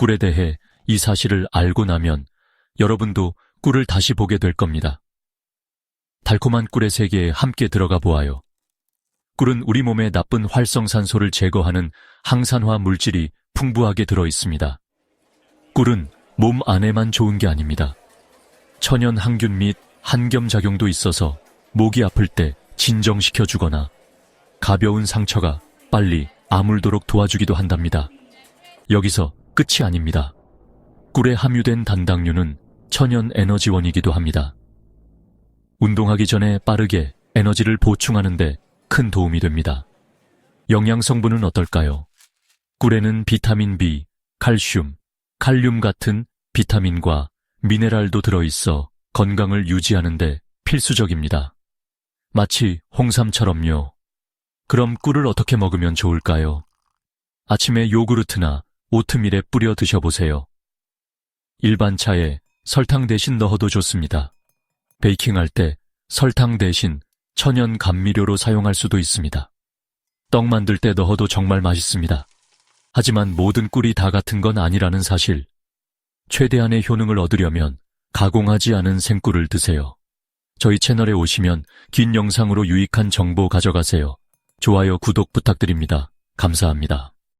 꿀에 대해 이 사실을 알고 나면 여러분도 꿀을 다시 보게 될 겁니다. 달콤한 꿀의 세계에 함께 들어가 보아요. 꿀은 우리 몸에 나쁜 활성산소를 제거하는 항산화 물질이 풍부하게 들어 있습니다. 꿀은 몸 안에만 좋은 게 아닙니다. 천연 항균 및 한겸 작용도 있어서 목이 아플 때 진정시켜 주거나 가벼운 상처가 빨리 아물도록 도와주기도 한답니다. 여기서 끝이 아닙니다. 꿀에 함유된 단당류는 천연 에너지원이기도 합니다. 운동하기 전에 빠르게 에너지를 보충하는데 큰 도움이 됩니다. 영양 성분은 어떨까요? 꿀에는 비타민 B, 칼슘, 칼륨 같은 비타민과 미네랄도 들어있어 건강을 유지하는데 필수적입니다. 마치 홍삼처럼요. 그럼 꿀을 어떻게 먹으면 좋을까요? 아침에 요구르트나 오트밀에 뿌려 드셔보세요. 일반 차에 설탕 대신 넣어도 좋습니다. 베이킹할 때 설탕 대신 천연 감미료로 사용할 수도 있습니다. 떡 만들 때 넣어도 정말 맛있습니다. 하지만 모든 꿀이 다 같은 건 아니라는 사실. 최대한의 효능을 얻으려면 가공하지 않은 생꿀을 드세요. 저희 채널에 오시면 긴 영상으로 유익한 정보 가져가세요. 좋아요, 구독 부탁드립니다. 감사합니다.